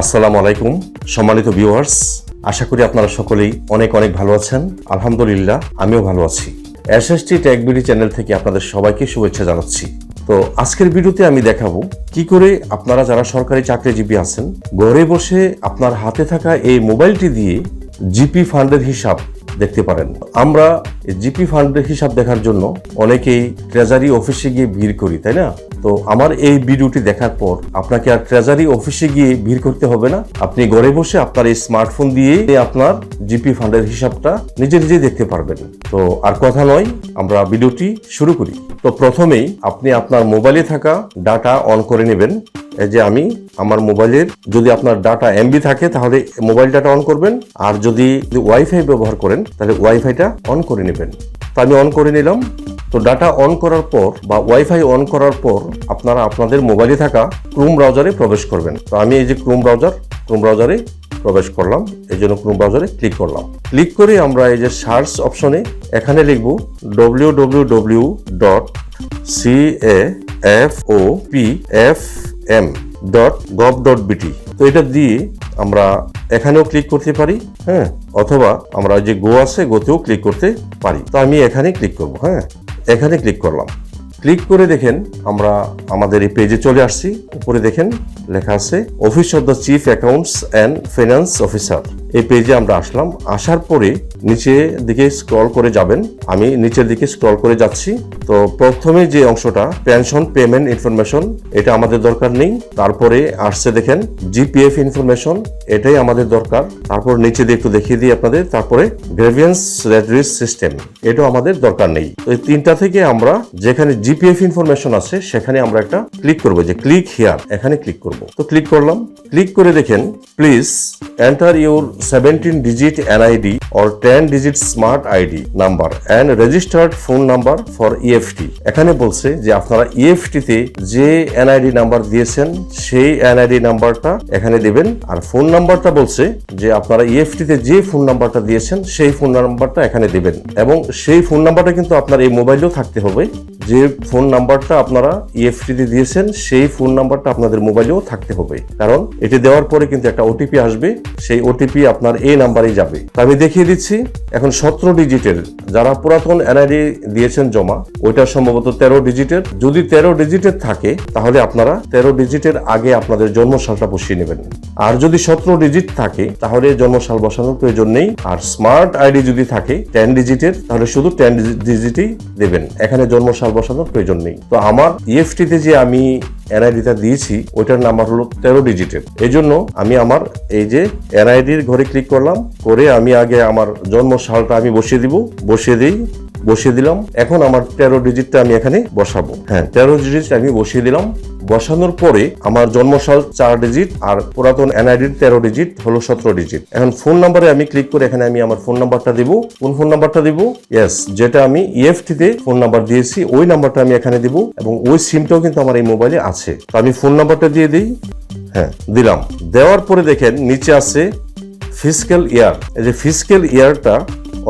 আসসালামু আলাইকুম, সম্মানিত ভিউয়ার্স আশা করি আপনারা সকলেই অনেক অনেক ভালো আছেন। আলহামদুলিল্লাহ, আমিও ভালো আছি। এসএসটি বিডি চ্যানেল থেকে আপনাদের সবাইকে শুভেচ্ছা জানাচ্ছি। তো আজকের ভিডিওতে আমি দেখাবো কি করে আপনারা যারা সরকারি চাকরিজীবী আছেন, ঘরে বসে আপনার হাতে থাকা এই মোবাইলটি দিয়ে জিপি ফান্ডের হিসাব দেখতে পারেন। আমরা জিপি ফান্ডের হিসাব দেখার জন্য অনেকেই ট্রেজারি অফিসে গিয়ে ভিড় করি, তাই না? তো আমার এই ভিডিওটি দেখার পর আপনাকে আর ট্রেজারি অফিসে গিয়ে ভিড় করতে হবে না। আপনি ঘরে বসে আপনার এই স্মার্টফোন দিয়ে আপনার জিপি ফান্ডের হিসাবটা নিজে নিজেই দেখতে পারবেন। তো আর কথা নয়, আমরা ভিডিওটি শুরু করি। তো প্রথমেই আপনি আপনার মোবাইলে থাকা ডাটা অন করে নেবেন। যে আমি আমার মোবাইলের যদি আপনার ডাটা এমবি থাকে, তাহলে মোবাইল ডাটা অন করবেন। আর যদি ওয়াইফাই ব্যবহার করেন, তাহলে ওয়াইফাইটা অন করে নেবেন। তো আমি অন করে নিলাম। তো ডাটা অন করার পর বা ওয়াইফাই অন করার পর আপনারা আপনাদের মোবাইলে থাকা ক্রোম ব্রাউজারে প্রবেশ করবেন। তো আমি এই যে ক্রোম ব্রাউজার ক্রোম ব্রাউজারে প্রবেশ করলাম। এই জন্য ক্রোম ব্রাউজারে ক্লিক করলাম। ক্লিক করে আমরা এই যে সার্চ অপশনে এখানে লিখব W W W dot C A F O P F M dot gov dot BT তো এটা দিয়ে আমরা এখানেও ক্লিক করতে পারি হ্যাঁ? অথবা আমরা যে গো আছে গোতেও ক্লিক করতে পারি। তো আমি এখানে ক্লিক করব হ্যাঁ? এখানে ক্লিক করলাম। ক্লিক করে দেখেন আমরা আমাদের এই পেজে চলে আসছি। উপরে দেখেন লেখা আছে office of the chief accounts and finance officer এই পেজে আমরা আসলাম। আসার পরে নিচে দিকে স্ক্রল করে যাবেন। আমি নিচের দিকে স্ক্রল করে যাচ্ছি। তো প্রথমে যে অংশটা পেনশন পেমেন্ট ইনফরমেশন এটা আমাদের দরকার নেই। তারপরে আসছে দেখেন জিপিএফ ইনফরমেশন এটাই আমাদের দরকার। তারপর নিচে দিয়ে একটু দেখিয়ে দিই আপনাদের। তারপরে গ্রেভিয়েন্স রেড্রিস সিস্টেম এটাও আমাদের দরকার নেই। তো এই তিনটা থেকে আমরা যেখানে জিপিএফ ইনফরমেশন আছে, সেখানে আমরা একটা ক্লিক করব। যে ক্লিক হিয়ার এখানে ক্লিক করব। তো ক্লিক করলাম। ক্লিক করে দেখেন please enter your seventeen digit NID or ten digit smart ID number and registered phone number for EFT এখানে বলছে যে আপনারা ইএফটি তে যে এনআইডি নাম্বার দিয়েছেন, সেই এনআইডি নাম্বারটা এখানে দিবেন। আর ফোন নাম্বারটা বলছে যে আপনারা ইএফটি তে যে ফোন নাম্বারটা দিয়েছেন, সেই ফোন নাম্বারটা এখানে দিবেন। এবং সেই ফোন নাম্বারটা কিন্তু আপনার এই মোবাইলেও থাকতে হবে যে ফোন নাম্বারটা আপনারা ইএফটি তে দিয়েছেন, সেই ফোন নাম্বারটা আপনাদের মোবাইলেও থাকতে হবে। কারণ এটি দেওয়ার পরে কিন্তু একটা ওটিপি আসবে। সেই ওটিপি আপনার এই নাম্বারেই যাবে। আমি দেখিয়ে দিচ্ছি, এখন সতেরো ডিজিটের যারা পুরাতন এনআইডি দিয়েছেন জমা, ওইটা সম্ভবত তেরো ডিজিটের। যদি তেরো ডিজিটের থাকে, তাহলে আপনারা তেরো ডিজিটের আগে আপনাদের জন্মসালটা বসিয়ে নেবেন। আর যদি সতেরো ডিজিট থাকে, তাহলে জন্মসাল বসানোর প্রয়োজন নেই। আর স্মার্ট আইডি যদি থাকে, টেন ডিজিটের, তাহলে শুধু টেন ডিজিটই দেবেন। এখানে জন্মসাল বসানোর প্রয়োজন নেই। তো আমার ইএফটিতে যে আমি এনআইডিটা দিয়েছি, ওইটার নাম্বার হলো তেরো ডিজিটের এই জন্য আমি আমার এই যে এনআইডির ঘরে ক্লিক করলাম, করে আমি আগে আমার জন্ম সালটা আমি বসিয়ে দিব, বসিয়ে দিই বসিয়ে দিলাম। এখন আমার তেরো ডিজিটটা আমি এখানে বসাবো। হ্যাঁ তেরো ডিজিট আমি বসিয়ে দিলাম। বসানোর পরে আমার জন্মসাল চার ডিজিট আর পুরাতন এনআইডির তেরো ডিজিট হলো সতেরো ডিজিট এখন ফোন নাম্বারে আমি ক্লিক করে এখানে আমি আমার ফোন নাম্বারটা দিব। কোন ফোন নাম্বারটা দিব? ইয়েস যেটা আমি ইএফটি তে ফোন নাম্বার দিয়েছি, ওই নাম্বারটা আমি এখানে দিব এবং ওই সিমটাও কিন্তু আমার এই মোবাইলে আছে। তো আমি ফোন নাম্বারটা দিয়ে দিই। হ্যাঁ দিলাম। দেওয়ার পরে দেখেন নিচে আছে ফিজিক্যাল ইয়ার এই যে ফিজিক্যাল ইয়ারটা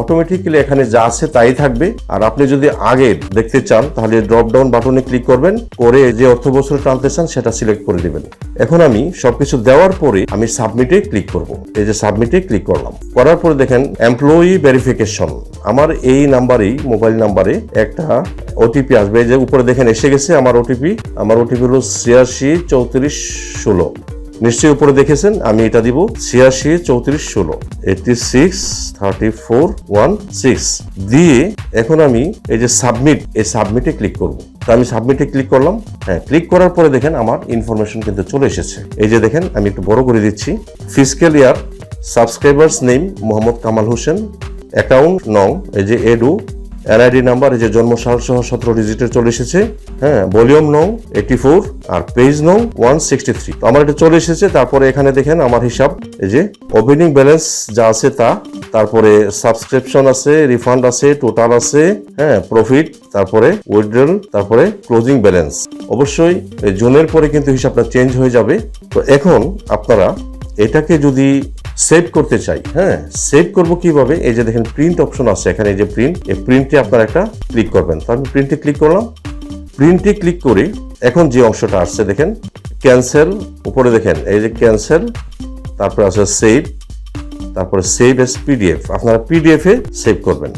অটোমেটিক্যালি এখানে যা আছে তাই থাকবে। আর আপনি যদি আগে দেখতে চান, তাহলে ড্রপ ডাউন বাটনে ক্লিক করবেন, করে যে অর্থ বছর টানতে চান, সেটা সিলেক্ট করে দেবেন। এখন আমি সবকিছু দেওয়ার পরে আমি সাবমিটে ক্লিক করব। এই যে সাবমিটে ক্লিক করলাম। করার পরে দেখেন এমপ্লয়ি ভেরিফিকেশন আমার এই নাম্বারেই মোবাইল নাম্বারে একটা ওটিপি আসবে। এই যে উপরে দেখেন, এসে গেছে আমার ওটিপি আমার ওটিপি হলো ছিয়াশি চৌত্রিশ ষোলো। নিশ্চয়ই উপরে দেখেছেন, আমি এটা দিব, ছিয়াশি, চৌত্রিশ, ষোলো eighty six thirty four one six দিয়ে এখন আমি এই যে সাবমিট এই সাবমিটে ক্লিক করব। তো আমি সাবমিটে ক্লিক করলাম। হ্যাঁ ক্লিক করার পরে দেখেন আমার ইনফরমেশন কিন্তু চলে এসেছে। এই যে দেখেন, আমি একটু বড় করে দিচ্ছি। Physical year subscribers name Mohammad Kamal Hossain account নং, এই যে এডু এনআইডি নাম্বার এই যে জন্মসাল সহ সতেরো ডিজিটের চলে এসেছে। হ্যাঁ ভলিউম নং এইটি ফোর আর পেজ নং ওয়ান সিক্সটি থ্রি তো আমার এটা চলে এসেছে, তারপরে এখানে দেখেন আমার হিসাব, এই যে ওপেনিং ব্যালেন্স যা আছে তা, তারপরে সাবস্ক্রিপশন আছে রিফান্ড আছে টোটাল আছে হ্যাঁ প্রফিট তারপরে উইথড্রল তারপরে ক্লোজিং ব্যালেন্স অবশ্যই জুনের পরে কিন্তু হিসাবটা চেঞ্জ হয়ে যাবে। তো এখন আপনারা এটাকে যদি সেভ করতে চাই হ্যাঁ? সেভ করব কীভাবে? এই যে দেখেন প্রিন্ট অপশন আছে এখানে, এই যে প্রিন্ট এই প্রিন্টে আপনারা একটা ক্লিক করবেন। তো আমি প্রিন্টে ক্লিক করলাম। প্রিন্টে ক্লিক করে এখন যে অংশটা আসছে, দেখেন ক্যান্সেল উপরে দেখেন, এই যে ক্যান্সেল তারপরে আছে সেভ তারপরে সেভ এস পিডিএফ আপনারা পিডিএফ সেভ করবেন।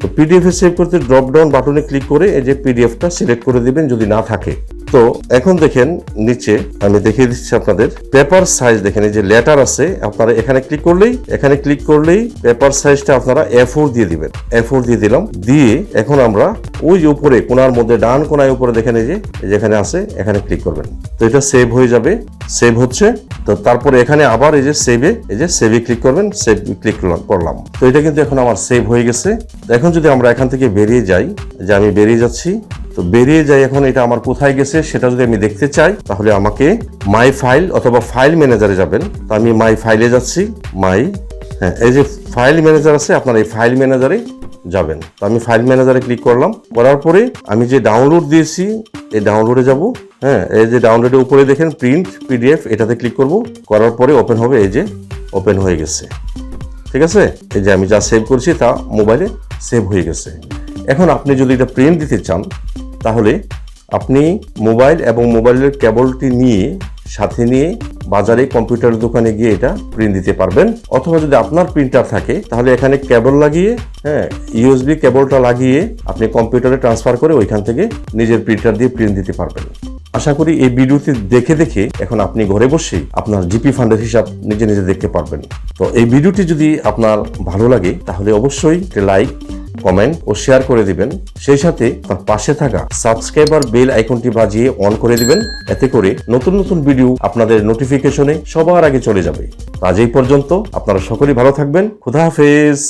তো পিডিএফ সেভ করতে ড্রপ ডাউন বাটনে ক্লিক করে এই যে পিডিএফটা সিলেক্ট করে দিবেন, যদি না থাকে। তো এখন দেখেন নিচে, আমি দেখিয়ে দিচ্ছি আপনাদের। পেপার সাইজ দেখেন, এই যে লেটার আছে, আপনারা এখানে ক্লিক করলেই, এখানে ক্লিক করলেই পেপার সাইজটা আপনারা এ দিয়ে দিবেন। এ দিয়ে দিলাম। দিয়ে এখন আমরা ওই উপরে, কোনার মধ্যে, ডান কোনায় উপরে দেখেন এই যে এই যে এখানে আছে, এখানে ক্লিক করবেন। তো এটা সেভ হয়ে যাবে। সেভ হচ্ছে। তো তারপরে এখানে আবার এই যে সেভে এই যে সেভে ক্লিক করবেন সেভ ক্লিক করলাম তো এটা কিন্তু এখন আমার সেভ হয়ে গেছে। এখন যদি আমরা এখান থেকে বেরিয়ে যাই, যে আমি বেরিয়ে যাচ্ছি তো বেরিয়ে যাই এখন এটা আমার কোথায় গেছে সেটা যদি আমি দেখতে চাই, তাহলে আমাকে মাই ফাইল অথবা ফাইল ম্যানেজারে যাবেন। তো আমি মাই ফাইলে যাচ্ছি মাই হ্যাঁ এই যে ফাইল ম্যানেজার আছে, আপনার এই ফাইল ম্যানেজারে যাবেন। তো আমি ফাইল ম্যানেজারে ক্লিক করলাম, করার পরে আমি যে ডাউনলোড দিয়েছি, এই ডাউনলোডে যাব হ্যাঁ এই যে ডাউনলোডের উপরে দেখেন প্রিন্ট পিডিএফ এটাতে ক্লিক করব, করার পরে ওপেন হবে, এই যে ওপেন হয়ে গেছে। ঠিক আছে? এই যে আমি যা সেভ করছি তা মোবাইলে সেভ হয়ে গেছে। এখন আপনি যদি এটা প্রিন্ট দিতে চান তাহলে আপনি মোবাইল এবং মোবাইলের কেবলটি নিয়ে, সাথে নিয়ে বাজারে কম্পিউটার দোকানে গিয়ে এটা প্রিন্ট দিতে পারবেন। অথবা যদি আপনার প্রিন্টার থাকে, তাহলে এখানে কেবল লাগিয়ে হ্যাঁ ইউএসবি কেবলটা লাগিয়ে আপনি কম্পিউটারে ট্রান্সফার করে ওইখান থেকে নিজের প্রিন্টার দিয়ে প্রিন্ট দিতে পারবেন। আশা করি এই ভিডিওটি দেখে দেখে এখন আপনি ঘরে বসেই আপনার জিপি ফান্ডের হিসাব নিজে নিজে দেখতে পারবেন। তো এই ভিডিওটি যদি আপনার ভালো লাগে, তাহলে অবশ্যই লাইক কমেন্ট ও শেয়ার করে দিবেন। সেই সাথে তার পাশে থাকা সাবস্ক্রাইবার বেল আইকনটি বাজিয়ে অন করে দিবেন। এতে করে নতুন নতুন ভিডিও আপনাদের নোটিফিকেশনে সবার আগে চলে যাবে। আজ এই পর্যন্ত আপনারা সকলেই ভালো থাকবেন। খুদা হাফেজ।